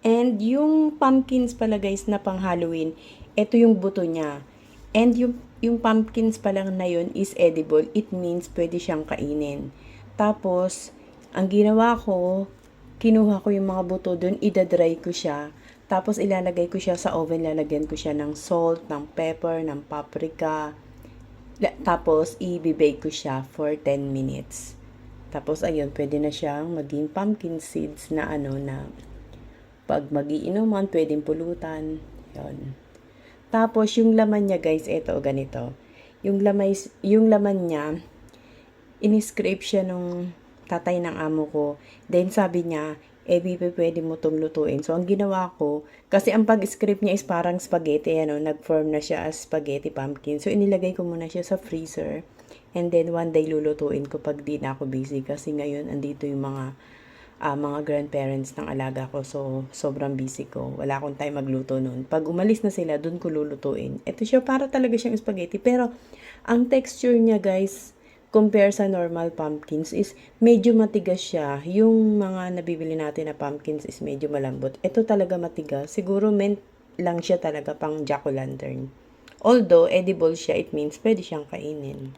And yung pumpkins pala guys na pang Halloween, ito yung buto niya. And yung, yung pumpkins pa lang na yun is edible. It means pwede siyang kainin. Tapos, ang ginawa ko, kinuha ko yung mga buto dun, idadry ko siya. Tapos ilalagay ko siya sa oven, lalagyan ko siya ng salt, ng pepper, ng paprika. Tapos, i-bake ko siya for 10 minutes. Tapos, ayun, pwede na siyang maging pumpkin seeds na ano na pag magiinuman, pwedeng pulutan. Yun. Tapos, yung laman niya, guys, ito, ganito. Yung, lamay, yung laman niya, in-scrape siya nung tatay ng amo ko. Then, sabi niya, eh, Bibi, pwede mo itong lutuin. So, ang ginawa ko, kasi ang pag-script niya is parang spaghetti, ano, nag-form na siya as spaghetti pumpkin. So, inilagay ko muna siya sa freezer. And then, one day lulutuin ko pag di na ako busy. Kasi ngayon, andito yung mga ah, mga grandparents ng alaga ko. So, sobrang busy ko. Wala akong time magluto noon. Pag umalis na sila, dun ko lulutuin. Ito siya, para talaga siyang spaghetti. Pero, ang texture niya, guys, compare sa normal pumpkins is medyo matigas siya. Yung mga nabibili natin na pumpkins is medyo malambot. Ito talaga matigas. Siguro meant lang siya talaga pang jack-o'-lantern. Although edible siya, it means pwede siyang kainin.